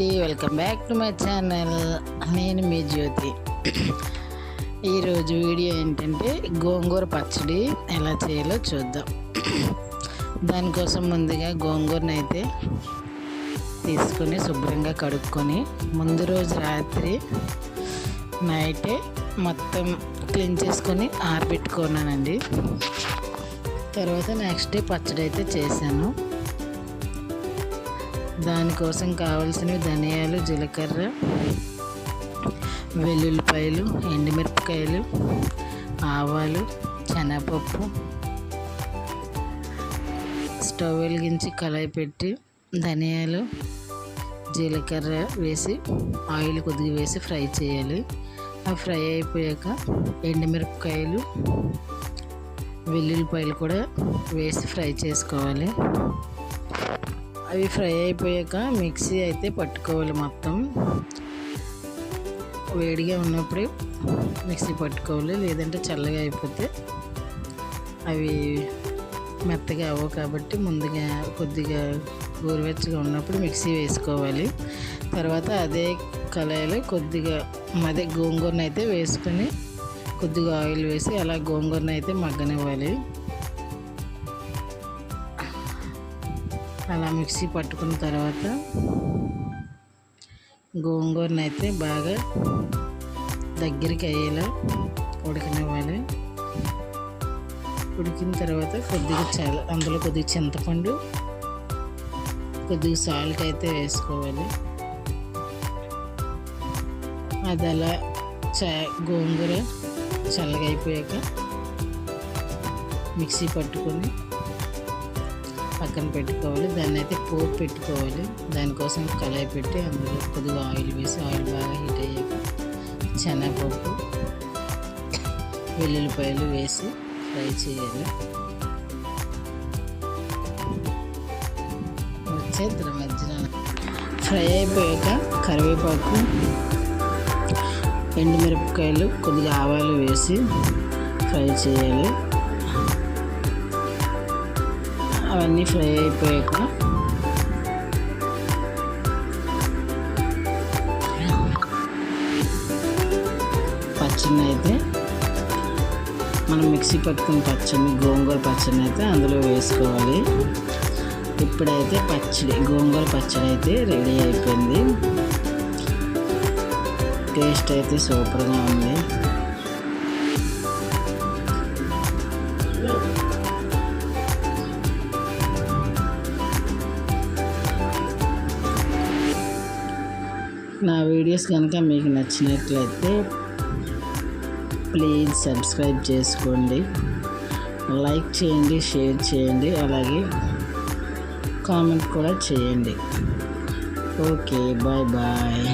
Tea welcome back to my channel. నేను మీ జ్యోతి. ఈరోజు వీడియో ఏంటంటే గోంగూర పచ్చడి ఎలా చేయాలో చూద్దాం. దానికోసం ముందుగా గోంగూరను అయితే తీసుకొని శుభ్రంగా కడుక్కొని ముందు రోజు రాత్రి నైటే మొత్తం క్లీన్ చేసుకొని ఆరబెట్టుకున్నానండి. తర్వాత నెక్స్ట్ డే పచ్చడి అయితే చేశాను. దానికోసం కావాల్సినవి ధనియాలు జీలకర్ర వెల్లుల్లిపాయలు ఎండుమిరపకాయలు ఆవాలు శనగపప్పు స్టవ్ వెలిగించి కళాయి పెట్టి ధనియాలు జీలకర్ర వేసి ఆయిల్ కొద్దిగా వేసి ఫ్రై చేయాలి. ఆ ఫ్రై అయిపోయాక ఎండుమిరపకాయలు వెల్లుల్లిపాయలు కూడా వేసి ఫ్రై చేసుకోవాలి. అవి ఫ్రై అయిపోయాక మిక్సీ అయితే పట్టుకోవాలి మొత్తం. వేడిగా ఉన్నప్పుడే మిక్సీ పట్టుకోవాలి లేదంటే చల్లగా అయిపోతే అవి మెత్తగా అవ్వవు కాబట్టి ముందుగా కొద్దిగా గోరువెచ్చగా ఉన్నప్పుడు మిక్సీ వేసుకోవాలి. తర్వాత అదే కళాయిలో కొద్దిగా అదే గోంగూరను అయితే వేసుకొని కొద్దిగా ఆయిల్ వేసి అలా గోంగూరను అయితే మగ్గనివ్వాలి. అలా మిక్సీ పట్టుకున్న తర్వాత గోంగూరను అయితే బాగా దగ్గరికి అయ్యేలా ఉడకనివ్వాలి. ఉడికిన తర్వాత కొద్దిగా చల్ల అందులో కొద్దిగా చింతపండు కొద్దిగా సాల్ట్ అయితే వేసుకోవాలి. అది అలా చ గోంగూర చల్లగా అయిపోయాక మిక్సీ పట్టుకొని పక్కన పెట్టుకోవాలి దాన్ని అయితే పోపు పెట్టుకోవాలి. దానికోసం కళాయి పెట్టి అందులో కొద్దిగా ఆయిల్ వేసి ఆయిల్ బాగా హీట్ అయ్యాక శనగపప్పు వెల్లుల్లిపాయలు వేసి ఫ్రై చేయాలి. వచ్చే మధ్యలో ఫ్రై అయిపోయాక కరివేపాకు ఎండుమిరపకాయలు కొద్దిగా ఆవాలు వేసి ఫ్రై చేయాలి. అవన్నీ ఫ్రై అయిపోయాక పచ్చడిని అయితే మనం మిక్సీ పట్టుకుని పచ్చడిని గోంగూర పచ్చడిని అయితే అందులో వేసుకోవాలి. ఇప్పుడైతే పచ్చడి గోంగూర పచ్చడి అయితే రెడీ అయిపోయింది. టేస్ట్ అయితే సూపర్గా ఉంది. నా వీడియోస్ కనుక మీకు నచ్చినట్లయితే ప్లీజ్ సబ్స్క్రైబ్ చేసుకోండి. లైక్ చేయండి షేర్ చేయండి అలాగే కామెంట్ కూడా చేయండి. Okay bye bye.